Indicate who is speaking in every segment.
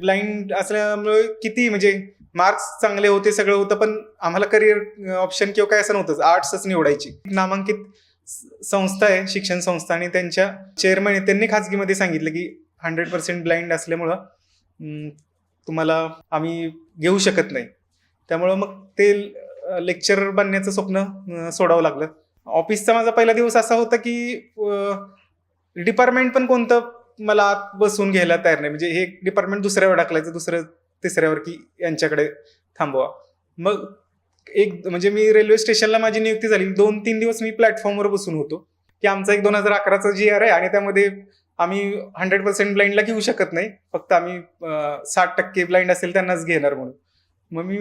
Speaker 1: Blind असल्यामुळे किती म्हणजे मार्क्स चांगले होते सगळं होतं पण आम्हाला करिअर ऑप्शन किंवा काय असं नव्हतं आर्ट्सच निवडायची. नामांकित स- संस्था आहे शिक्षण संस्था आणि त्यांच्या चेअरमॅन त्यांनी खाजगीमध्ये सांगितलं की हंड्रेड पर्सेंट ब्लाइंड असल्यामुळं तुम्हाला आम्ही घेऊ शकत नाही. त्यामुळं मग ते लेक्चर बनण्याचं स्वप्न सोडावं लागलं. ऑफिसचा माझा पहिला दिवस असा होता की डिपार्टमेंट पण कोणतं मला आत बसून घ्यायला तयार नाही. म्हणजे हे डिपार्टमेंट दुसऱ्यावर टाकलायचं दुसरं तिसऱ्यावर की यांच्याकडे थांबवा. मग एक म्हणजे मी रेल्वे स्टेशनला माझी नियुक्ती झाली. दोन तीन दिवस मी प्लॅटफॉर्मवर बसून होतो. की आमचा एक दोन हजार अकराचा जी आर आहे आणि त्यामध्ये आम्ही हंड्रेड पर्सेंट ब्लाइंडला घेऊ शकत नाही. फक्त आम्ही साठ टक्के ब्लाइंड असेल त्यांनाच घेणार म्हणून. मग मी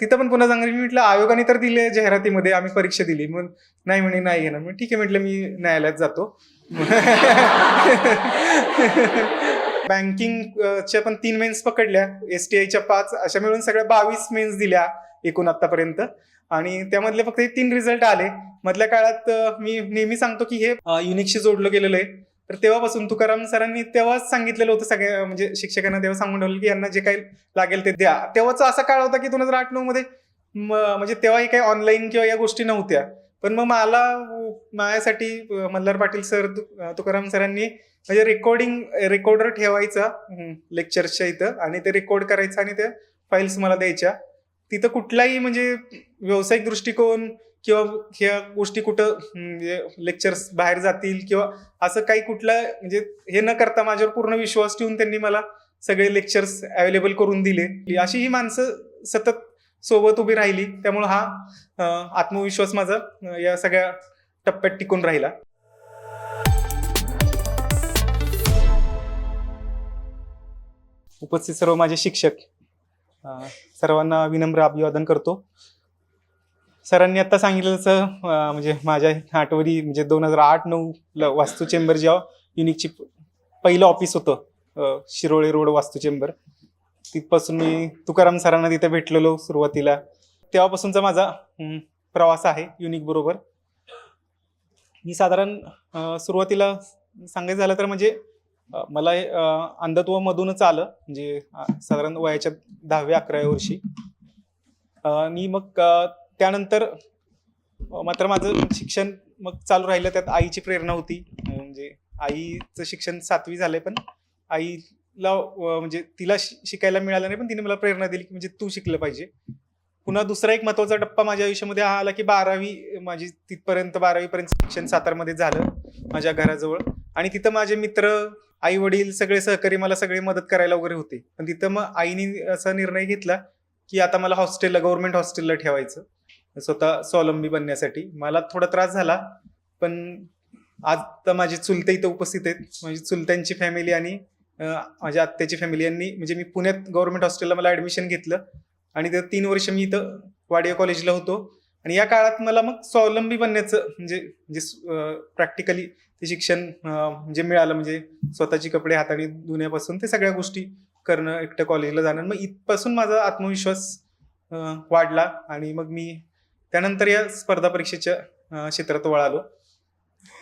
Speaker 1: तिथं पण पुन्हा सांगितलं मी म्हटलं आयोगाने तर दिले जाहिरातीमध्ये आम्ही परीक्षा दिली मग नाही म्हणे नाही घेणार. मग ठीक आहे म्हटलं मी न्यायालयात जातो. बँकिंगच्या पण तीन मेन्स पकडल्या एस टी आयच्या पाच अशा मिळून सगळ्या बावीस मेन्स दिल्या एकूण आतापर्यंत. आणि त्यामधले फक्त हे तीन रिझल्ट आले. मधल्या काळात मी नेहमी सांगतो की हे युनिकशी जोडलं गेलेलं आहे. तर तेव्हापासून तुकाराम सरांनी तेव्हाच सांगितलेलं होतं सगळ्या म्हणजे शिक्षकांना तेव्हा सांगून ठेवलं की यांना जे काही लागेल ते द्या. तेव्हाच असा काळ होता की दोन हजार आठ नऊ मध्ये म्हणजे तेव्हाही काही ऑनलाईन किंवा या गोष्टी नव्हत्या. पण मग मला माझ्यासाठी मल्हार पाटील सर तुकाराम सरांनी म्हणजे रेकॉर्डिंग रेकॉर्डर ठेवायचा लेक्चरच्या इथं आणि ते रेकॉर्ड करायचं आणि त्या फाईल्स मला द्यायच्या. तिथं कुठलाही म्हणजे व्यावसायिक दृष्टिकोन किंवा ह्या गोष्टी कुठं लेक्चर्स म्हणजे बाहेर जातील किंवा असं काही कुठलं म्हणजे हे न करता माझ्यावर पूर्ण विश्वास ठेवून त्यांनी मला सगळे लेक्चर्स अवेलेबल करून दिले. अशी ही माणसं सतत सोबत उभी राहिली. त्यामुळं हा आत्मविश्वास माझा या सगळ्या टप्प्यात टिकून राहिला. उपस्थित सर्व माझे शिक्षक सर्वांना विनम्र अभिवादन करतो. सरांनी आता सांगितलं तसं म्हणजे माझ्या आठवणी म्हणजे दोन हजार आठ नऊ वास्तू चेंबर जेव्हा युनिकची पहिलं ऑफिस होतं शिरोळे रोड वास्तू चेंबर तिथपासून मी तुकाराम सरांना तिथे भेटलेलो सुरुवातीला. तेव्हापासूनचा माझा प्रवास आहे युनिक बरोबर. मी साधारण सुरुवातीला सांगायचं झालं तर म्हणजे मला हे, अंधत्वामधूनच आलं म्हणजे साधारण वयाच्या दहाव्या अकराव्या वर्षी. मी मग त्यानंतर मात्र माझं शिक्षण मग चालू राहिलं त्यात आईची प्रेरणा होती. म्हणजे आईचं शिक्षण सातवी झालंय पण आईला म्हणजे तिला शि- शिकायला मिळालं नाही पण तिने मला प्रेरणा दिली की म्हणजे तू शिकलं पाहिजे. पुन्हा दुसरा एक महत्त्वाचा टप्पा माझ्या आयुष्यामध्ये हा आला की बारावी माझी तिथपर्यंत बारावीपर्यंत शिक्षण सातारमध्ये झालं माझ्या घराजवळ. आणि तिथं माझे मित्र आई वडील सगळे सहकारी मला सगळे मदत करायला वगैरे होते. पण तिथं मग आईने असा निर्णय घेतला की आता मला हॉस्टेलला गव्हर्नमेंट हॉस्टेलला ठेवायचं. स्वतः स्वावलंबी बनण्यासाठी. मला थोडा त्रास झाला पण आज तर माझे चुलते इथं उपस्थित आहेत. म्हणजे चुलत्यांची फॅमिली आणि माझ्या आत्याची फॅमिली यांनी म्हणजे मी पुण्यात गव्हर्नमेंट हॉस्टेलला मला ऍडमिशन घेतलं. आणि ते तीन वर्ष मी इथं वाडिया कॉलेजला होतो. आणि या काळात मला मग स्वावलंबी बनण्याचं म्हणजे म्हणजे प्रॅक्टिकली ते शिक्षण जे म्हणजे मिळालं. म्हणजे स्वतःची कपडे हाताने धुण्यापासून ते सगळ्या गोष्टी करणं एकटं कॉलेजला जाणं. मग इथपासून माझा आत्मविश्वास वाढला. आणि मग मी त्यानंतर या स्पर्धा परीक्षेच्या क्षेत्रात वळालो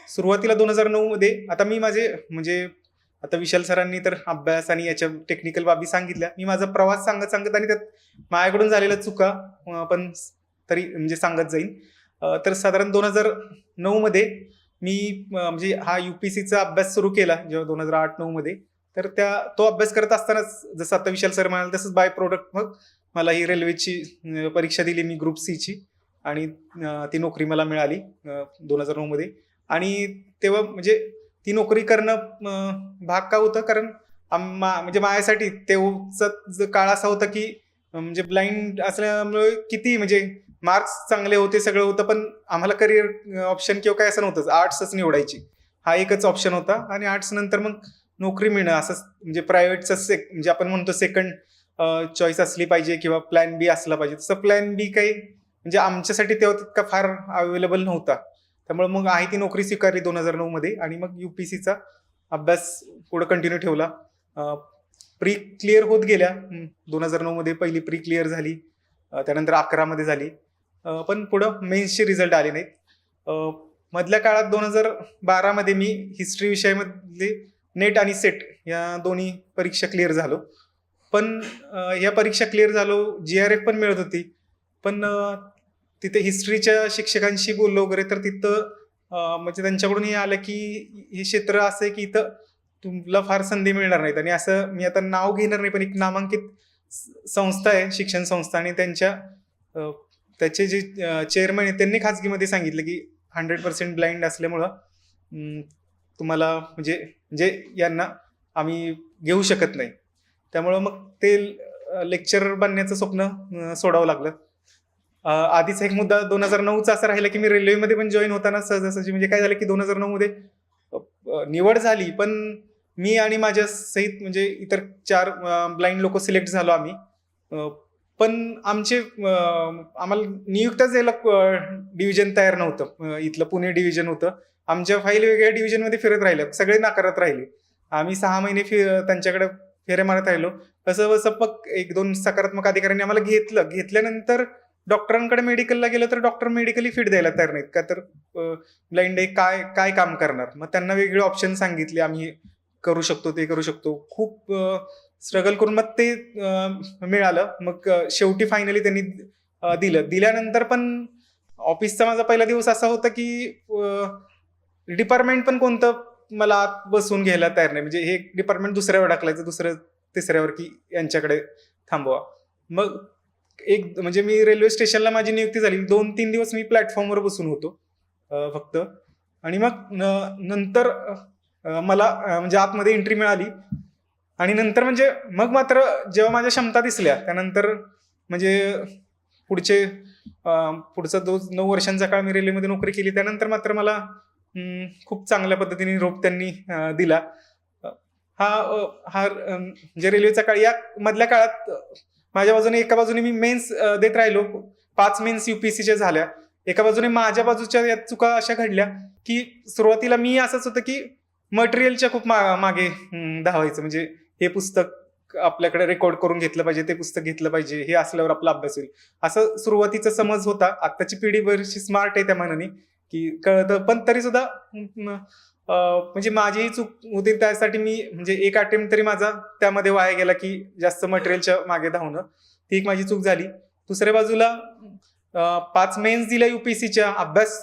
Speaker 1: सुरुवातीला दोन हजार नऊ मध्ये आता मी माझे म्हणजे आता विशाल सरांनी तर अभ्यास आणि याच्या टेक्निकल बाबी सांगितल्या. मी माझा प्रवास सांगत सांगत आणि त्यात माझ्याकडून झालेल्या चुका पण तरी म्हणजे सांगत जाईन. तर साधारण दोन हजार नऊ मध्ये मी म्हणजे हा युपीसीचा अभ्यास सुरू केला जेव्हा दोन हजार आठ नऊ मध्ये. तर त्या तो अभ्यास करत असतानाच जसं आता विशाल सर म्हणाल तसंच बाय प्रोडक्ट मग मला ही रेल्वेची परीक्षा दिली मी ग्रुप सीची आणि ती नोकरी मला मिळाली दोन हजार नऊमध्ये आणि तेव्हा म्हणजे ती नोकरी करणं भाग का होतं? कारण आम्हा म्हणजे माझ्यासाठी तेव्हाचा काळ असा होता की म्हणजे ब्लाइंड असल्यामुळे किती म्हणजे मार्क्स चांगले होते सगळं होतं पण आम्हाला करिअर ऑप्शन किंवा काय असं नव्हतं आर्ट्सच निवडायची. हा एकच ऑप्शन होता. आणि आर्ट्स नंतर मग नोकरी मिळणं असं म्हणजे प्रायव्हेटचं सेक म्हणजे आपण म्हणतो सेकंड चॉईस असली पाहिजे किंवा प्लॅन बी असला पाहिजे. तसं प्लॅन बी काही म्हणजे आमच्यासाठी तेव्हा तितका फार अवेलेबल नव्हता. त्यामुळे मग आहे ती नोकरी स्वीकारली दोन हजार नऊ मध्ये आणि मग युपीसीचा अभ्यास पुढे कंटिन्यू ठेवला. प्री क्लिअर होत गेल्या. दोन हजार नऊ मध्ये पहिली प्री क्लिअर झाली. त्यानंतर अकरामध्ये झाली. पण पुढं मेन्सचे रिझल्ट आले नाहीत. मधल्या काळात दोन हजार बारामध्ये मी हिस्ट्री विषयामधले नेट आणि सेट या दोन्ही परीक्षा क्लिअर झालो. पण या परीक्षा क्लिअर झालो जी आर एफ पण मिळत होती. पण तिथे हिस्ट्रीच्या शिक्षकांशी बोललो वगैरे तर तिथं म्हणजे त्यांच्याकडून हे आलं की हे क्षेत्र असं आहे की इथं तुला फार संधी मिळणार नाहीत. आणि असं मी आता नाव घेणार नाही पण एक नामांकित संस्था आहे शिक्षण संस्था. आणि त्यांच्या त्याचे जे चेअरमन आहेत त्यांनी खाजगीमध्ये सांगितलं की हंड्रेड पर्सेंट ब्लाइंड असल्यामुळं तुम्हाला म्हणजे म्हणजे यांना आम्ही घेऊ शकत नाही. त्यामुळं मग ते लेक्चर बनण्याचं स्वप्न सोडावं लागलं. आधीच एक मुद्दा दोन हजार नऊचा असा राहिला की मी रेल्वेमध्ये पण जॉईन होताना सहजासहजी म्हणजे काय झालं की दोन हजार नऊमध्ये निवड झाली पण मी आणि माझ्या सहित म्हणजे इतर चार ब्लाइंड लोक सिलेक्ट झालो आम्ही. पण आमचे आम्हाला नियुक्तच द्यायला डिव्हिजन तयार नव्हतं. इथलं पुणे डिव्हिजन होतं. आमच्या फाईल वेगळ्या डिव्हिजनमध्ये फिरत राहिलं सगळे नाकारत राहिले. आम्ही सहा महिने फि त्यांच्याकडे फेऱ्या मारत राहिलो. कसं बसं मग एक दोन सकारात्मक अधिकाऱ्यांनी आम्हाला घेतलं. घेतल्यानंतर डॉक्टरांकडे मेडिकलला गेलं तर डॉक्टर मेडिकली फीड द्यायला तयार नाहीत. का तर ब्लाइंड आहे काय काय काम करणार? मग त्यांना वेगळे ऑप्शन सांगितले आम्ही करू शकतो ते करू शकतो. खूप स्ट्रगल करून मग ते मिळालं. मग शेवटी फायनली त्यांनी दिलं. दिल्यानंतर पण ऑफिसचा माझा पहिला दिवस असा होता की डिपार्टमेंट पण कोणतं मला आत बसून घ्यायला तयार नाही. म्हणजे हे डिपार्टमेंट दुसऱ्यावर टाकलायचं दुसरं तिसऱ्यावर की यांच्याकडे थांबवा. मग एक म्हणजे मी रेल्वे स्टेशनला माझी नियुक्ती झाली. दोन तीन दिवस मी प्लॅटफॉर्मवर बसून होतो फक्त. आणि मग न- नंतर मला म्हणजे आतमध्ये एंट्री मिळाली. आणि नंतर म्हणजे मग मात्र जेव्हा माझ्या क्षमता दिसल्या त्यानंतर म्हणजे पुढचे पुढचा दो नऊ वर्षांचा काळ मी रेल्वेमध्ये नोकरी केली. त्यानंतर मात्र मला खूप चांगल्या पद्धतीने रोप त्यांनी दिला. हा हा म्हणजे रेल्वेचा काळ या मधल्या काळात माझ्या बाजूने एका बाजूने मी मेन्स देत राहिलो. पाच मेन्स युपीएससीच्या झाल्या. एका बाजूने माझ्या बाजूच्या या चुका अशा घडल्या की सुरुवातीला मी असंच होतं की मटेरियलच्या खूप मा- मागे धावायचं. म्हणजे हे पुस्तक आपल्याकडे रेकॉर्ड करून घेतलं पाहिजे ते पुस्तक घेतलं पाहिजे हे असल्यावर आपला अभ्यास होईल. असं सुरुवातीचा समज होता. आत्ताची पिढी बरीचशी स्मार्ट आहे त्या मनाने की कळतं. पण तरी सुद्धा म्हणजे माझीही चूक होती त्यासाठी मी म्हणजे एक अटेम्प्ट तरी माझा त्यामध्ये वाया गेला की जास्त मटेरियलच्या मागे धावणं. ती एक माझी चूक झाली. दुसऱ्या बाजूला पाच मेन्स दिल्या युपीएससीच्या अभ्यास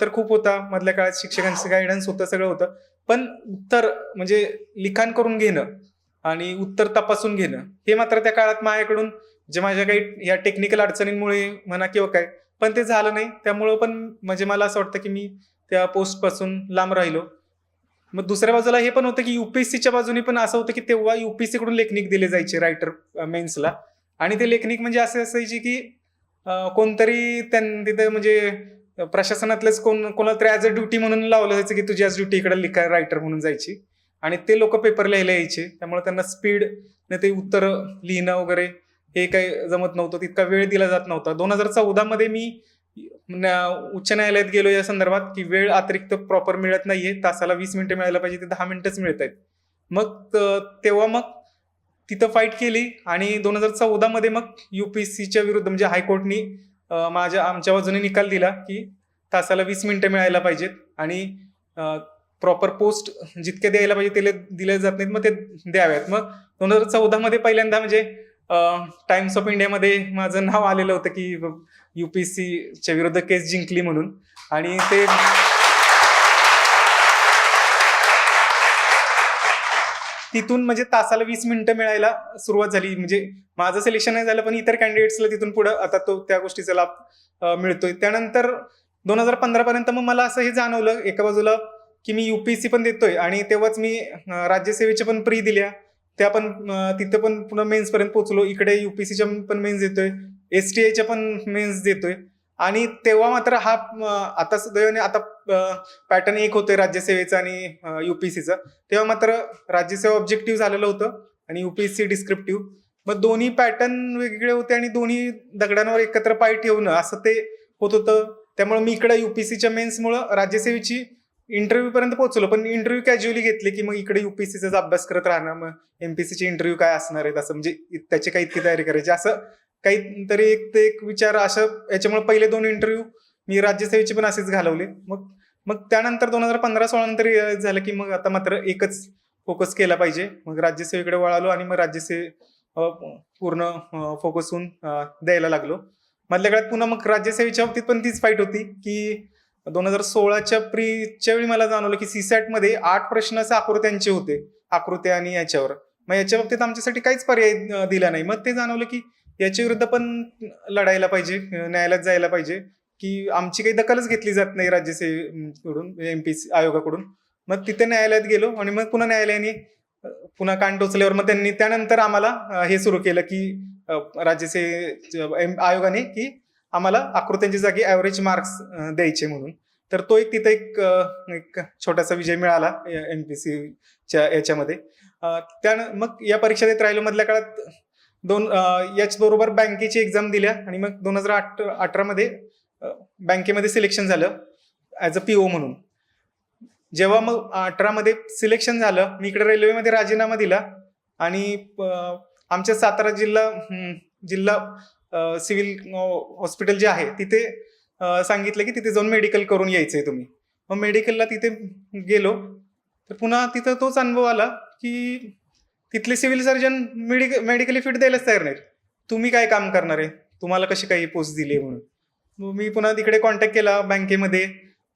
Speaker 1: तर खूप होता. मधल्या काळात शिक्षकांचं गायडन्स होतं सगळं होतं. पण उत्तर म्हणजे लिखाण करून घेणं आणि उत्तर तपासून घेणं हे मात्र त्या काळात माझ्याकडून जे माझ्या काही या टेक्निकल अडचणींमुळे म्हणा किंवा काय पण ते झालं नाही. त्यामुळं पण म्हणजे मला असं वाटतं की मी त्या पोस्टपासून लांब राहिलो. मग दुसऱ्या बाजूला हे पण होतं की युपीएससीच्या बाजूने पण असं होतं की तेव्हा युपीएससी कडून लेखनिक दिले जायचे रायटर मेन्सला आणि ते लेखनिक म्हणजे असे असायचे की कोणतरी त्यां तिथे म्हणजे प्रशासनातलेच कोण कोणाला तरी ॲज अ ड्युटी म्हणून लावलं जायचं की तुझी आज ड्युटी इकडे लिखा रायटर म्हणून जायची. आणि ते लोक पेपर लिहायला यायचे. त्यामुळे त्यांना स्पीड ते उत्तर लिहिणं वगैरे हे काही जमत नव्हतं. तितका वेळ दिला जात नव्हता. दोन हजार चौदामध्ये मी उच्च न्यायालयात गेलो या संदर्भात की वेळ अतिरिक्त प्रॉपर मिळत नाहीये. तासाला वीस मिनिटं मिळायला पाहिजे ते दहा मिनिटच मिळत आहेत मग तेव्हा मग तिथं फाईट केली आणि दोन हजार चौदा मध्ये मग सीच्या विरुद्ध म्हणजे हायकोर्टनी माझ्या आमच्या बाजूने निकाल दिला की तासाला वीस मिनिटं मिळायला पाहिजेत आणि प्रॉपर पोस्ट जितके द्यायला पाहिजे ते दिले जात नाहीत मग ते द्याव्यात. मग दोन हजार चौदामध्ये पहिल्यांदा म्हणजे टाइम्स ऑफ इंडियामध्ये माझं नाव आलेलं होतं की युपीएससीच्या विरुद्ध केस जिंकली म्हणून. आणि ते तिथून म्हणजे तासाला वीस मिनिटं मिळायला सुरुवात झाली. म्हणजे माझं सिलेक्शन नाही झालं पण इतर कॅन्डिडेट्सला तिथून पुढं आता तो त्या गोष्टीचा लाभ मिळतोय. त्यानंतर दोन हजार पंधरा पर्यंत मग मला असं हे जाणवलं एका बाजूला की मी युपीएससी पण देतोय आणि तेव्हाच मी राज्यसेवेच्या पण प्री दिल्या. त्या पण तिथं पण पुन्हा मेन्स पर्यंत पोहोचलो. इकडे युपीएससीच्या पण मेन्स देतोय. एस टी आयच्या पण मेन्स देतोय. आणि तेव्हा मात्र हा आता सुदैवाने आता पॅटर्न एक होतोय राज्यसेवेचा आणि युपीएससीचा तेव्हा मात्र राज्यसेवा ऑब्जेक्टिव्ह झालेलं होतं आणि युपीएससी डिस्क्रिप्टिव्ह मग दोन्ही पॅटर्न वेगवेगळे होते आणि दोन्ही दगडांवर एकत्र पाय ठेवणं असं ते होत होतं. त्यामुळे मी इकडे युपीएससीच्या मेन्समुळं राज्यसेवेची इंटरव्ह्यू पर्यंत पोहोचलो. पण इंटरव्ह्यू कॅज्युअली घेतले की मग इकडे युपीएससीचा अभ्यास करत राहणं मग एमपीसीचे इंटरव्ह्यू काय असणार आहेत असं म्हणजे त्याची काही इतकी तयारी करायची असं काहीतरी एक ते एक विचार असं याच्यामुळे पहिले दोन इंटरव्ह्यू मी राज्यसेवेचे पण असेच घालवले. मग मग त्यानंतर दोन हजार पंधरा सोळा नंतर झालं की मग आता मात्र एकच फोकस केला पाहिजे. मग राज्यसेवेकडे वळालो आणि मग राज्यसेवे पूर्ण फोकस होऊन द्यायला लागलो. मधल्या काळात पुन्हा मग राज्यसेवेच्या बाबतीत पण तीच फाईट होती की दोन हजार सोळाच्या प्रीच्या वेळी मला जाणवलं की सीसॅटमध्ये आठ प्रश्न असे आकृत्यांचे होते. आकृत्या आणि याच्यावर. मग याच्या बाबतीत आमच्यासाठी काहीच पर्याय दिला नाही. मग ते जाणवलं की याच्या विरुद्ध पण लढायला पाहिजे न्यायालयात जायला पाहिजे की आमची काही दखलच घेतली जात नाही राज्यसेवेकडून एम पी आयोगाकडून. मग तिथे न्यायालयात गेलो आणि मग पुन्हा न्यायालयाने पुन्हा कान टोचल्यावर मग त्यांनी त्यानंतर आम्हाला हे सुरू केलं की अ, राज्यसेवे एम- आयोगाने की आम्हाला आकृत्यांची जागी ॲव्हरेज मार्क्स द्यायचे म्हणून. तर तो एक तिथे एक एक छोटासा विजय मिळाला एम पी सीच्या याच्यामध्ये. त्या मग या परीक्षा देत राहिलो मधल्या काळात दोन याचबरोबर बँकेची एक्झाम दिल्या आणि मग दोन हजार आठ अठरामध्ये बँकेमध्ये सिलेक्शन झालं ॲज अ पी ओ म्हणून. जेव्हा मग अठरामध्ये सिलेक्शन झालं मी इकडे रेल्वेमध्ये राजीनामा दिला आणि आमच्या सातारा जिल्हा जिल्हा सिव्हिल हॉस्पिटल जे आहे तिथे सांगितलं की तिथे जाऊन मेडिकल करून यायचं आहे तुम्ही. मग मेडिकलला तिथे गेलो तर पुन्हा तिथं तोच अनुभव आला की तिथले civil surgeon medic medically fit द्यायलाच तयार नाहीत. तुम्ही काय काम करणार आहे? तुम्हाला कशी काही पोस्ट दिली आहे म्हणून? मग मी पुन्हा तिकडे कॉन्टॅक्ट केला बँकेमध्ये.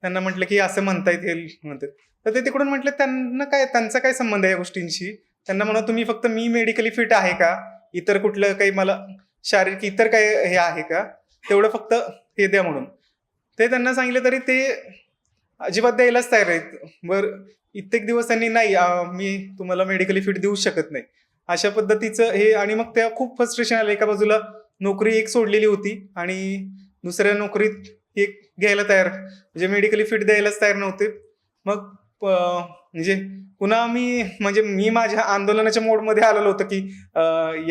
Speaker 1: त्यांना म्हटलं की असं म्हणता येईल म्हणतात. तर ते तिकडून म्हटलं त्यांना काय त्यांचा काय संबंध आहे या गोष्टींशी? त्यांना म्हणा तुम्ही फक्त मी मेडिकली फिट आहे का? इतर कुठलं काही मला शारीरिक इतर काही हे आहे का? तेवढं फक्त हे द्या म्हणून. ते त्यांना सांगितलं तरी ते अजिबात द्यायलाच तयार आहेत बरं इत्येक दिवस त्यांनी नाही मी तुम्हाला मेडिकली फिट देऊ शकत नाही. अशा पद्धतीचं हे आणि मग त्या खूप फ्रस्ट्रेशन आलं एका बाजूला नोकरी एक सोडलेली होती आणि दुसऱ्या नोकरीत एक घ्यायला तयार म्हणजे मेडिकली फिट द्यायलाच तयार नव्हते. मग म्हणजे पुन्हा मी म्हणजे मी माझ्या आंदोलनाच्या मोडमध्ये आलेलो होतो की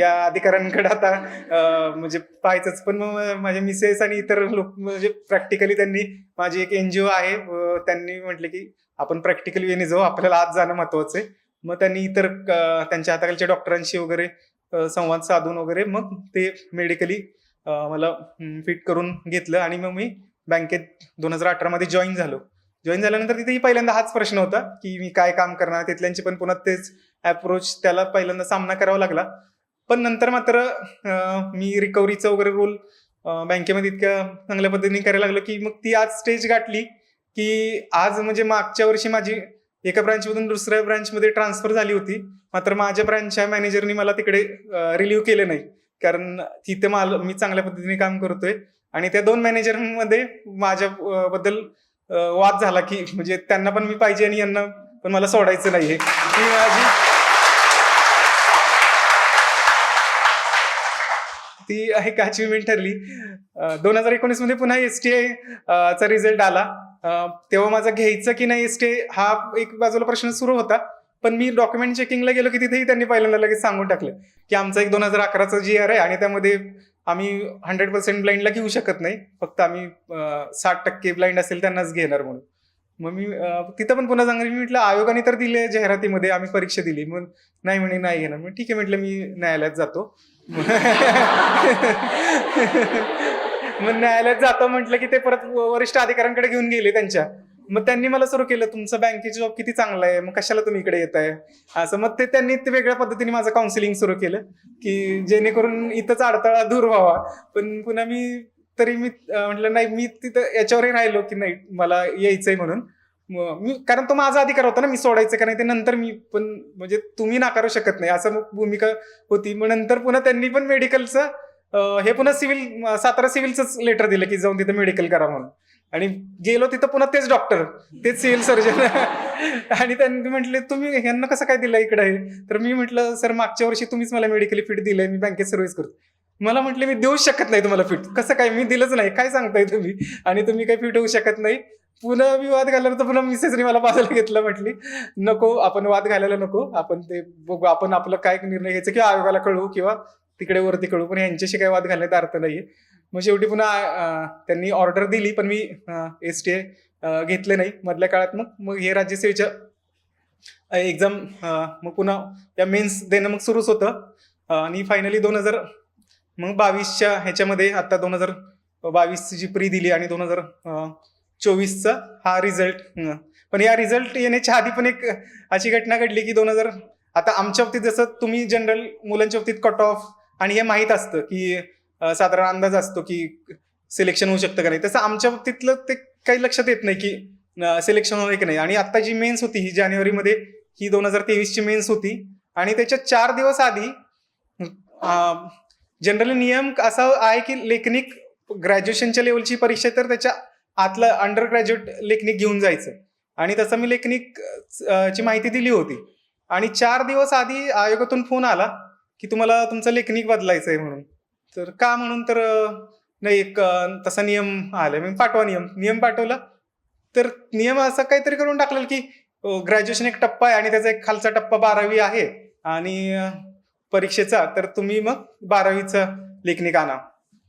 Speaker 1: या अधिकाऱ्यांकडे आता म्हणजे पाहायचंच. पण मग माझ्या मिसेस आणि इतर लोक म्हणजे प्रॅक्टिकली त्यांनी माझी एक एनजीओ आहे त्यांनी म्हटले की आपण प्रॅक्टिकली येणे जाऊ आपल्याला आज जाणं महत्वाचं आहे. मग त्यांनी इतर त्यांच्या हाताखालच्या डॉक्टरांशी वगैरे संवाद साधून वगैरे मग ते मेडिकली मला फिट करून घेतलं आणि मग मी बँकेत दोन हजार अठरामध्ये जॉईन झालो. जॉईन झाल्यानंतर तिथेही पहिल्यांदा हाच प्रश्न होता की मी काय काम करणार? तिथल्यांची पण पुन्हा तेच अप्रोच त्याला पहिल्यांदा सामना करावा लागला. पण नंतर मात्र मी रिकव्हरीचा वगैरे रोल बँकेमध्ये इतक्या चांगल्या पद्धतीने करायला लागलो की मग ती आज स्टेज गाठली की आज म्हणजे मागच्या वर्षी माझी एका ब्रांचमधून दुसऱ्या ब्रांचमध्ये ट्रान्सफर झाली होती. मात्र माझ्या ब्रांचच्या मॅनेजरनी मला तिकडे रिलीव्ह केलं नाही. कारण तिथे मला मी चांगल्या पद्धतीने काम करतोय. आणि त्या दोन मॅनेजरमध्ये माझ्या बद्दल वाद झाला की म्हणजे त्यांना पण मी पाहिजे आणि यांना पण मला सोडायचं नाहीये ही. माझी ती एक अचिव्हमेंट ठरली. दोन हजार एकोणीसमध्ये पुन्हा एस टी आय चा रिझल्ट आला. तेव्हा माझा घ्यायचं की नाही एस टी हा एक बाजूला प्रश्न सुरू होता. पण मी डॉक्युमेंट चेकिंगला गेलो की तिथेही त्यांनी पहिल्यांदा लगेच सांगून टाकलं की आमचा एक दोन हजार अकराचा जी आर आहे आणि त्यामध्ये आम्ही हंड्रेड पर्सेंट ब्लाइंडला घेऊ शकत नाही. फक्त आम्ही साठ टक्के ब्लाइंड असेल त्यांनाच घेणार म्हणून. मग मी तिथं पण पुन्हा सांगितलं मी म्हटलं आयोगाने तर दिले जाहिरातीमध्ये आम्ही परीक्षा दिली. मग नाही म्हणे नाही घेणार. मग ठीक आहे म्हटलं मी न्यायालयात जातो. मग न्यायालयात जातो म्हटलं की ते परत वरिष्ठ अधिकाऱ्यांकडे घेऊन गेले त्यांच्या. मग त्यांनी मला सुरू केलं तुमचं बँकेची जॉब किती चांगला आहे मग कशाला तुम्ही इकडे येत आहे असं मग ते त्यांनी ते वेगळ्या पद्धतीने माझं काउन्सिलिंग सुरू केलं की जेणेकरून इथंच अडथळा दूर व्हावा. पण पुन्हा मी तरी मी म्हटलं नाही मी तिथं याच्यावरही राहिलो की नाही मला यायचंय म्हणून. मी कारण तो माझा अधिकार होता ना मी सोडायचं का नाही ते नंतर मी पण म्हणजे तुम्ही नाकारू शकत नाही असं मग भूमिका होती. मग नंतर पुन्हा त्यांनी पण मेडिकलचं हे पुन्हा सिव्हिल सातारा सिव्हिलचंच लेटर दिलं की जाऊन तिथं मेडिकल करा म्हणून. आणि गेलो तिथं पुन्हा तेच डॉक्टर तेच सिव्हिल सर्जन आणि त्यांनी म्हटले तुम्ही ह्यांना कसं काय दिलं इकडे? तर मी म्हटलं सर मागच्या वर्षी तुम्हीच मला मेडिकली फिट दिलंय मी बँकेत सर्व्हिस करतो. मला म्हटले मी देऊच शकत नाही तुम्हाला फिट कसं काय? मी दिलंच नाही. काय सांगताय तुम्ही? आणि तुम्ही काही फिट होऊ शकत नाही. पुन्हा मी वाद घालला तर पुन्हा मिसेसने मला बाजूला घेतलं म्हटली नको आपण वाद घालायला नको. आपण ते बघू आपण आपलं काय निर्णय घ्यायचं किंवा आयोगाला कळवू किंवा तिकडे वरती कळू पण यांच्याशी काही वाद घालण्यात अर्थ नाहीये. मग शेवटी पुन्हा त्यांनी ऑर्डर दिली पण मी एस टी घेतले नाही. मधल्या काळात मग मग हे राज्यसेवेच्या एक्झाम मग पुन्हा या मेन्स देणं मग सुरूच होतं. आणि फायनली दोन हजार मग बावीसच्या ह्याच्यामध्ये आता दोन हजार बावीसची जी प्री दिली आणि दोन हजार चोवीसचा हा रिझल्ट पण या रिझल्ट येण्याच्या आधी पण एक अशी घटना घडली की दोन हजार आता आमच्या बाबतीत जसं तुम्ही जनरल मुलांच्या बाबतीत कट ऑफ आणि हे माहीत असतं की साधारण अंदाज असतो की सिलेक्शन होऊ शकतं का नाही. तसं आमच्या बाबतीतलं ते काही लक्षात येत नाही की सिलेक्शन होणार की नाही. आणि आता जी मेन्स होती ही जानेवारीमध्ये ही दोन हजार तेवीसची मेन्स होती. आणि त्याच्या चार दिवस आधी जनरली नियम असा आहे की लेखनिक ग्रॅज्युएशनच्या लेवलची परीक्षा तर त्याच्या आतलं अंडर ग्रॅज्युएट लेखनिक घेऊन जायचं. आणि तसं मी लेखनिक ची माहिती दिली होती. आणि चार दिवस आधी आयोगातून फोन आला की तुम्हाला तुमचं लेखनिक बदलायचं आहे म्हणून. तर का म्हणून तर नाही एक तसा नियम आला मी म्हणजे पाठवा नियम. नियम पाठवला तर नियम असा काहीतरी करून टाकलं की ग्रॅज्युएशन एक टप्पा आहे आणि त्याचा एक खालचा टप्पा बारावी आहे आणि परीक्षेचा. तर तुम्ही मग बारावीचा लेखनिक आणा.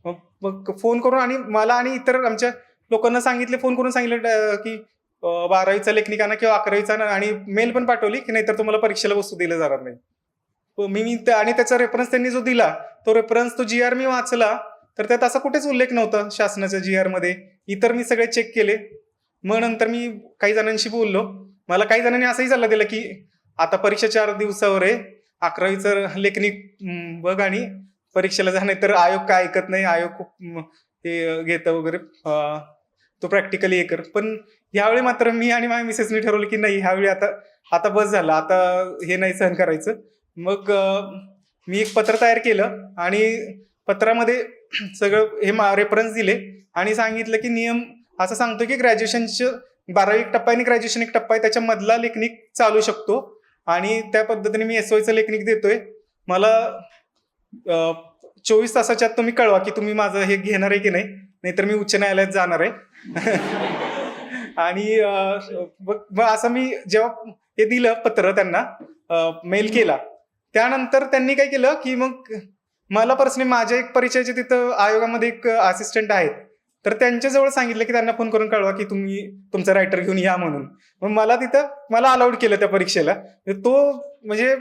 Speaker 1: मग मग फोन करून आणि मला आणि इतर आमच्या लोकांना सांगितले फोन करून सांगितलं की बारावीचा लेखनिक आणा किंवा अकरावीचा आणा आणि मेल पण पाठवली की नाहीतर तुम्हाला परीक्षेला वस्तू दिलं जाणार नाही हो, मी मी आणि त्याचा रेफरन्स त्यांनी जो दिला तो रेफरन्स तो जी आर मी वाचला तर त्यात असा कुठेच उल्लेख नव्हता शासनाच्या जी आरमध्ये. इतर मी सगळे चेक केले. मग नंतर मी काही जणांशी बोललो. मला काही जणांनी असंही सल्ला दिला की आता परीक्षा चार दिवसावर आहे. अकरावीचं लेखनी बघ आणि परीक्षेला जा नाही तर आयोग काय ऐकत नाही. आयोग खूप हे घेतं वगैरे. तो प्रॅक्टिकली हे कर. पण यावेळी मात्र मी आणि माझ्या मिसेसनी ठरवलं की नाही ह्यावेळी आता आता बस झालं. आता हे नाही सहन करायचं. मग मी एक पत्र तयार केलं आणि पत्रामध्ये सगळं हे रेफरन्स दिले आणि सांगितलं की नियम असं सांगतो की ग्रॅज्युएशनचं बारावी एक टप्पा आणि ग्रॅज्युएशन एक टप्पा आहे त्याच्यामधला लेखनिक चालू शकतो. आणि त्या पद्धतीने मी एस चं लेखनिक देतोय. मला चोवीस तासाच्या आत तुम्ही कळवा की तुम्ही माझं हे घेणार आहे की नाही. नाहीतर मी उच्च न्यायालयात जाणार आहे. आणि मग असं मी जेव्हा हे दिलं पत्र त्यांना मेल केला त्यानंतर त्यांनी काय केलं की मग मला पर्सनली माझ्या एक परिचयाचे तिथं आयोगामध्ये एक असिस्टंट आहेत. तर त्यांच्याजवळ सांगितलं की त्यांना फोन करून कळवा की तुम्ही तुमचा रायटर घेऊन या म्हणून. मग मला तिथं मला अलाउड केलं त्या परीक्षेला. तो म्हणजे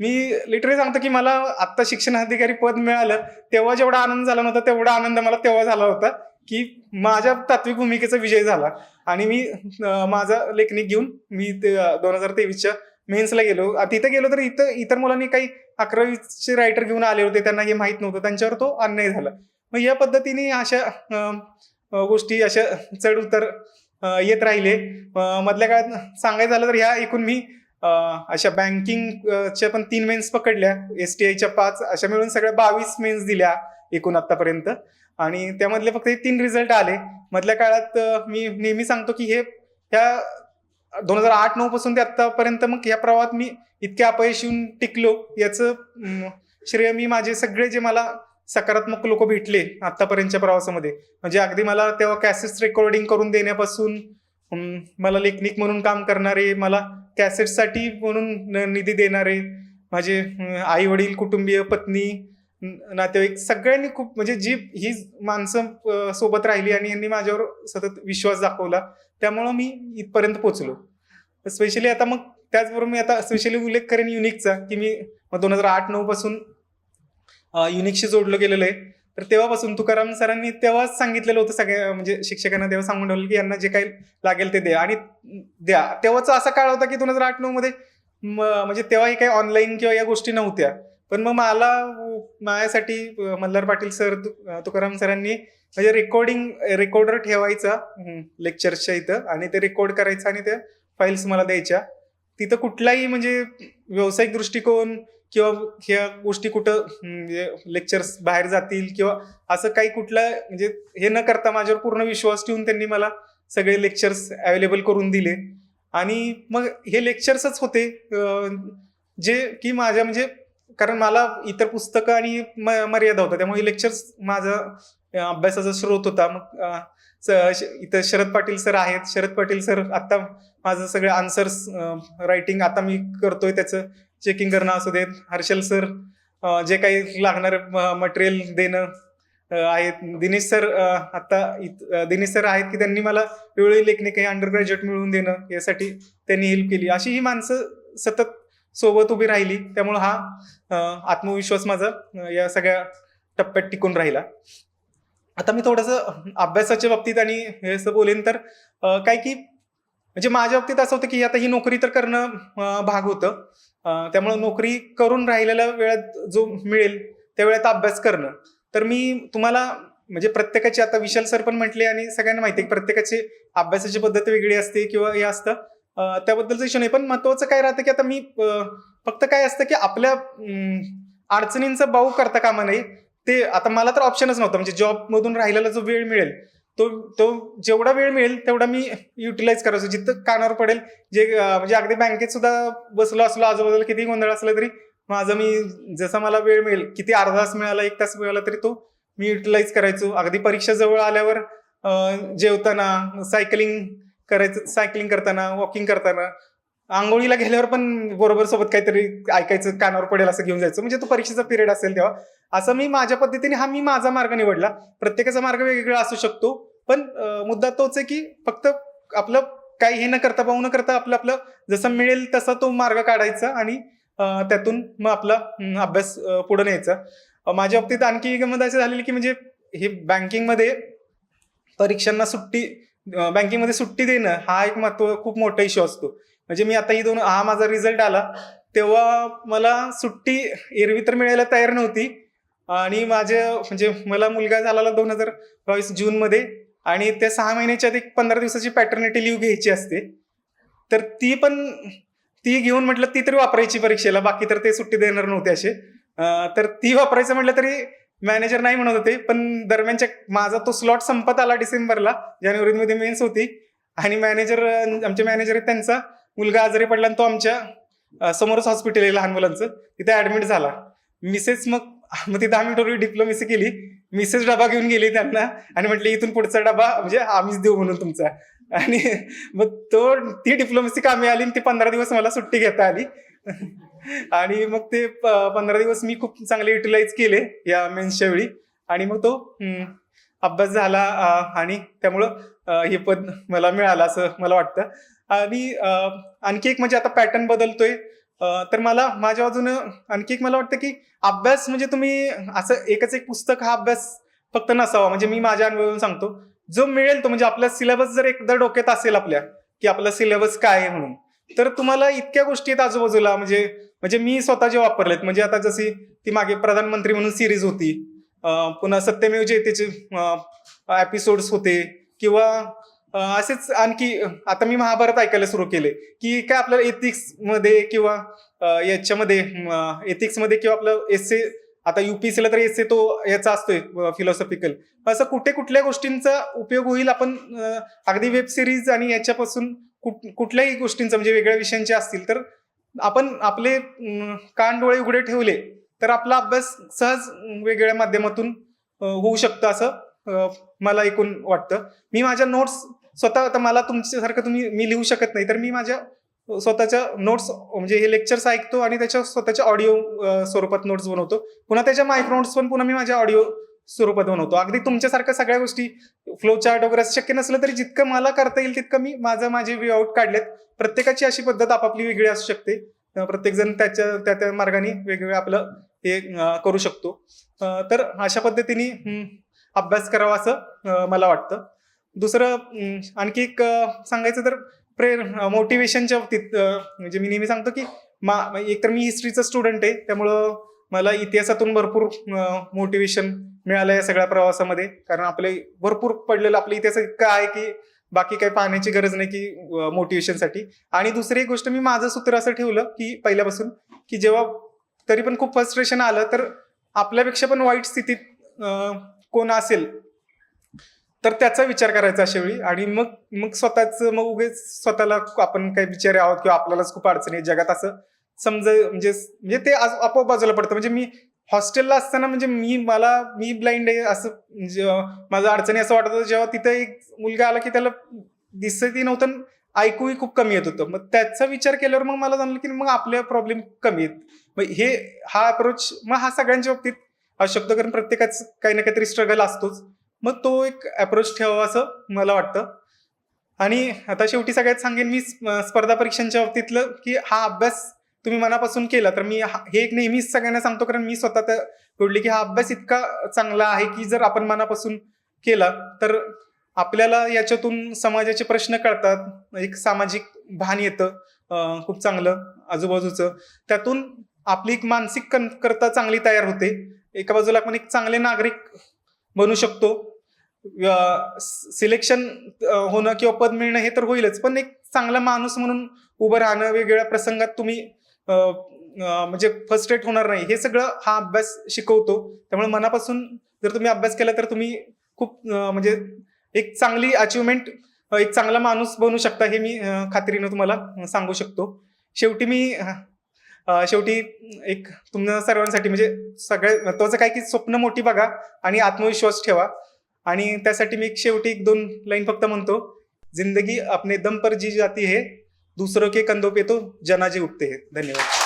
Speaker 1: मी लिटरली सांगतो की मला आत्ता शिक्षण अधिकारी पद मिळालं तेव्हा जेवढा आनंद झाला नव्हता तेवढा आनंद मला तेव्हा झाला होता की माझ्या तात्विक भूमिकेचा विजय झाला. आणि मी माझा लेखनिक घेऊन मी ते दोन हजार तेवीसच्या मेन्सला गेलो. तिथे तिथं गेलो तर इथं इतर मुलांनी काही अकरावीचे रायटर घेऊन आले होते त्यांना हे माहीत नव्हतं त्यांच्यावर तो अन्याय झाला. मग या पद्धतीने अशा गोष्टी अशा चढ उतर येत राहिले. मधल्या काळात सांगायचं झालं तर ह्या एकूण मी अशा बँकिंगच्या पण तीन मेन्स पकडल्या. एस टी आयच्या पाच अशा मिळून सगळ्या बावीस मेन्स दिल्या एकूण आतापर्यंत आणि त्यामधले फक्त हे तीन रिझल्ट आले. मधल्या काळात मी नेहमी सांगतो की हे ह्या दोन हजार आठ नऊ पासून ते आतापर्यंत मग या प्रवाहात मी इतक्या अपयश येऊन टिकलो. याचं श्रेय मी माझे सगळे जे मला सकारात्मक लोक भेटले आतापर्यंतच्या प्रवासामध्ये. म्हणजे अगदी मला तेव्हा कॅसेट्स रेकॉर्डिंग करून देण्यापासून मला लेखनिक म्हणून काम करणारे मला कॅसेटसाठी म्हणून न- निधी देणारे माझे आई वडील कुटुंबीय पत्नी नातेवाईक सगळ्यांनी खूप म्हणजे जी ही माणसं सोबत राहिली आणि यांनी माझ्यावर सतत विश्वास दाखवला त्यामुळं मी इथपर्यंत पोहोचलो. स्पेशली आता मग त्याचबरोबर मी आता स्पेशली उल्लेख करेन युनिकचा की मी मग दोन हजार आठ नऊ पासून युनिकशी जोडलं गेलेलं आहे. तर तेव्हापासून तुकाराम सरांनी तेव्हाच सांगितलेलं होतं सगळ्या म्हणजे शिक्षकांना तेव्हा सांगून ठेवलं की यांना जे काही लागेल ते द्या. आणि द्या. तेव्हाच असा काळ होता की दोन हजार आठ नऊ मध्ये म्हणजे तेव्हाही काही ऑनलाईन किंवा या गोष्टी नव्हत्या. पण मग मला माझ्यासाठी मल्हार पाटील सर तुकाराम सरांनी म्हणजे रेकॉर्डिंग रेकॉर्डर ठेवायचा लेक्चर्सच्या इथं आणि ते रेकॉर्ड करायचं आणि त्या फाईल्स मला द्यायच्या. तिथं कुठलाही म्हणजे व्यावसायिक दृष्टिकोन किंवा ह्या गोष्टी कुठं लेक्चर्स म्हणजे बाहेर जातील किंवा असं काही कुठलं म्हणजे हे न करता माझ्यावर पूर्ण विश्वास ठेवून त्यांनी मला सगळे लेक्चर्स अवेलेबल करून दिले. आणि मग हे लेक्चर्सच होते जे की माझ्या म्हणजे कारण मला इतर पुस्तकं आणि म- मर्यादा होता त्यामुळे लेक्चर्स माझा अभ्यासाचा स्रोत होता. मग स- श- इथं शरद पाटील सर आहेत. शरद पाटील सर आता माझं सगळे आन्सर्स रायटिंग आता मी करतोय. त्याचं चेकिंग करणं असू देत. हर्षल सर जे काही लागणारं मटेरियल देणं आहेत. दिनेश सर आता दिनेश सर आहेत की त्यांनी मला वेळोवेळी लेखणी काही अंडर ग्रॅज्युएट मिळवून देणं यासाठी त्यांनी हेल्प केली. अशी ही माणसं सतत सोबत उभी राहिली. त्यामुळं हा आत्मविश्वास माझा या सगळ्या टप्प्यात टिकून राहिला. आता मी थोडंसं अभ्यासाच्या बाबतीत आणि हे असं बोलेन तर काय की म्हणजे माझ्या बाबतीत असं होतं की आता ही नोकरी तर करणं भाग होतं. त्यामुळं त्यामुळे नोकरी करून राहिलेल्या वेळात जो मिळेल त्या वेळात अभ्यास करणं. तर मी तुम्हाला म्हणजे प्रत्येकाची आता विशाल सर पण म्हटले आणि सगळ्यांना माहिती आहे प्रत्येकाची अभ्यासाची पद्धत वेगळी असते किंवा हे असतं. त्याबद्दलचा इशू नाही पण महत्वाचं काय राहतं की आता मी फक्त काय असतं की आपल्या अडचणींचा बाऊ करता कामा नये. ते आता मला तर ऑप्शनच नव्हतं म्हणजे जॉब मधून राहिलेला जो वेळ मिळेल तो तो जेवढा वेळ मिळेल तेवढा मी युटिलाइज करायचो. जिथं कानावर पडेल जे म्हणजे अगदी बँकेत सुद्धा बसलो असलो आजूबाजूला किती गोंधळ असला तरी माझं मी जसा मला वेळ मिळेल किती अर्धा तास मिळाला एक तास मिळाला तरी तो मी युटिलाइज करायचो. अगदी परीक्षा जवळ आल्यावर जेवताना सायकलिंग करायचं सायकलिंग करताना वॉकिंग करताना आंघोळीला गेल्यावर पण बरोबर सोबत काहीतरी ऐकायचं कानावर पडेल असं घेऊन जायचं. म्हणजे तो परीक्षेचा पिरियड असेल तेव्हा. असं मी माझ्या पद्धतीने हा मी माझा मार्ग निवडला. प्रत्येकाचा मार्ग वेगवेगळा असू शकतो. पण मुद्दा तोच आहे की फक्त आपलं काही हे न करता पाहू न करता आपलं आपलं जसं मिळेल तसा तो मार्ग काढायचा आणि त्यातून मग आपला अभ्यास पुढे न्यायचा. माझ्या बाबतीत आणखी एक गंमत झालेली की म्हणजे हे बँकिंगमध्ये परीक्षांना सुट्टी बँकिंगमध्ये सुट्टी देणं हा एक महत्त्व खूप मोठा इश्यू असतो. म्हणजे मी आता ही दोन हा माझा रिझल्ट आला. तेव्हा मला सुट्टी एरवी तर मिळायला तयार नव्हती. आणि माझे म्हणजे मला मुलगा झाला दोन हजार बावीस जूनमध्ये आणि त्या सहा महिन्याच्या आधी एक पंधरा दिवसाची पॅटर्निटी लिव्ह घ्यायची असते. तर ती पण ती घेऊन म्हटलं ती तरी वापरायची परीक्षेला. बाकी तर ते सुट्टी देणार नव्हते असे. तर ती वापरायचं म्हटलं तरी मॅनेजर नाही म्हणत होते पण दरम्यानच्या माझा तो स्लॉट संपत आला डिसेंबरला. जानेवारीमध्ये मेन्स होती. आणि मॅनेजर आमचे मॅनेजर आहेत त्यांचा. मुलगा आजारी पडला आणि तो आमच्या समोरच हॉस्पिटल आहे लहान मुलांचं. तिथे ऍडमिट झाला. मिसेस मग मग ती दहा मिनिटापूर्वी डिप्लोमेसी केली. मिसेस डबा घेऊन गेली त्यांना. आणि म्हटले इथून पुढचा डबा म्हणजे आम्हीच देऊ म्हणून तुमचा. आणि मग तो ती डिप्लोमेसी कामी आली आणि ती पंधरा दिवस मला सुट्टी घेता आली. आणि मग ते पंधरा दिवस मी खूप चांगले युटिलाइज केले या मेन्सच्या वेळी. आणि मग तो अभ्यास झाला आणि त्यामुळं हे पद मला मिळालं असं मला वाटतं. आणि आणखी एक म्हणजे आता पॅटर्न बदलतोय. तर मला माझ्या बाजूनं आणखी एक मला वाटतं की अभ्यास म्हणजे तुम्ही असं एकच एक पुस्तक हा अभ्यास फक्त नसावा. म्हणजे मी माझ्या अनुभवावरून सांगतो. जो मिळेल तो म्हणजे आपला सिलेबस जर एकदा डोक्यात असेल आपल्या की आपला सिलेबस काय आहे म्हणून. तर तुम्हाला इतक्या गोष्टी आहेत आजूबाजूला म्हणजे म्हणजे मी स्वतः जे वापरलेत म्हणजे आता जशी ती मागे प्रधानमंत्री म्हणून सिरीज होती पुन्हा सत्यमेव जयतेचे एपिसोड्स होते किंवा असेच आणखी आता मी महाभारत ऐकायला सुरू केले की काय आपल्याला एथिक्समध्ये किंवा याच्यामध्ये एथिक्समध्ये किंवा आपलं एसे आता युपीएससीला तर एसे तो याचा असतोय फिलॉसॉफिकल असं कुठे कुठल्या गोष्टींचा उपयोग होईल आपण अगदी वेब सिरीज आणि याच्यापासून कुठ- कुठल्याही गोष्टींचं म्हणजे वेगळ्या विषयांचे असतील तर आपण आपले कान डोळे उघडे ठेवले तर आपला अभ्यास सहज वेगवेगळ्या माध्यमातून होऊ शकतं असं मला एकूण वाटतं. मी माझ्या नोट्स स्वतः आता मला तुमच्यासारखं तुम्ही मी लिहू शकत नाही तर मी माझ्या स्वतःच्या नोट्स म्हणजे हे लेक्चर्स ऐकतो आणि त्याच्या स्वतःच्या ऑडिओ स्वरूपात नोट्स बनवतो. पुन्हा त्याच्या मायक्रो नोट्स पण पुन्हा मी माझ्या ऑडिओ स्वरूपात बनवतो. अगदी तुमच्यासारख्या सगळ्या गोष्टी फ्लो चार्ट वगैरे शक्य नसलं तरी जितकं मला करता येईल तितकं मी माझं माझे वे आउट काढलेत. प्रत्येकाची अशी पद्धत आपापली वेगळी असू शकते. प्रत्येक जण त्याच्या त्या त्या मार्गाने वेगवेगळं आपलं हे करू शकतो. तर अशा पद्धतीने अभ्यास करावा असं मला वाटतं. दुसरं आणखी एक सांगायचं तर प्रेर मोटिवेशनच्या बाबतीत म्हणजे मी नेहमी सांगतो की मा एकतर मी हिस्ट्रीचा स्टुडंट आहे. त्यामुळं मला इतिहासातून भरपूर मोटिवेशन मिळालं या सगळ्या प्रवासामध्ये. कारण आपले भरपूर पडलेलं आपलं इतिहास इतकं आहे की बाकी काही पाहण्याची गरज नाही की मोटिवेशनसाठी आणि दुसरी एक गोष्ट मी माझं सूत्र असं ठेवलं की पहिल्यापासून की जेव्हा तरी पण खूप फ्रस्ट्रेशन आलं तर आपल्यापेक्षा पण वाईट स्थितीत कोण असेल तर त्याचा विचार करायचा अशा वेळी. आणि मग मग स्वतःच मग उगेच स्वतःला आपण काही बिचारे आहोत किंवा आपल्यालाच खूप अडचणी आहेत जगात असं समज म्हणजे म्हणजे ते आपोआप बाजूला पडतं. म्हणजे मी हॉस्टेलला असताना म्हणजे मी मला मी ब्लाइंड आहे असं म्हणजे माझं अडचणी असं वाटत होतं. जेव्हा तिथं एक मुलगा आला की त्याला दिसतही नव्हतं आणि ऐकूही खूप कमी येत होतं. मग त्याचा विचार केल्यावर मग मला जाणलं की मग आपले प्रॉब्लेम कमी आहेत. मग हे हा अप्रोच मग हा सगळ्यांच्या बाबतीत असू शकतो कारण प्रत्येकाच काही ना काहीतरी स्ट्रगल असतोच. मग तो एक अप्रोच ठेवावा असं मला वाटतं. आणि आता शेवटी सगळ्यात सांगेन मी स्पर्धा परीक्षांच्या बाबतीतलं की हा अभ्यास तुम्ही मनापासून केला तर मी हा- हे एक नेहमीच सगळ्यांना सांगतो कारण मी स्वतः त्या जोडली की हा अभ्यास इतका चांगला आहे की जर आपण मनापासून केला तर आपल्याला याच्यातून समाजाचे प्रश्न कळतात एक सामाजिक भान येतं खूप चांगलं आजूबाजूचं. त्यातून आपली एक मानसिक करता चांगली तयार होते. एका बाजूला आपण एक चांगले नागरिक बनू शकतो. सिलेक्शन होणं किंवा पद मिळणं हे तर होईलच पण एक चांगला माणूस म्हणून उभं राहणं वेगवेगळ्या प्रसंगात तुम्ही म्हणजे फर्स्ट रेट होणार नाही. हे सगळं हा अभ्यास शिकवतो. त्यामुळे मनापासून जर तुम्ही अभ्यास केला तर तुम्ही खूप म्हणजे एक चांगली अचिव्हमेंट एक चांगला माणूस बनू शकता हे मी खात्रीनं तुम्हाला सांगू शकतो. शेवटी मी शेवटी एक तुमच्या सर्वांसाठी म्हणजे सगळ्यात महत्वाचं काय की स्वप्न मोठी बघा आणि आत्मविश्वास ठेवा. आणि त्यासाठी मी एक शेवटी एक दोन लाईन फक्त म्हणतो. जिंदगी अपने दम पर जी जाती है दूसरों के कंधों पे तो जनाजे उठते हैं। धन्यवाद।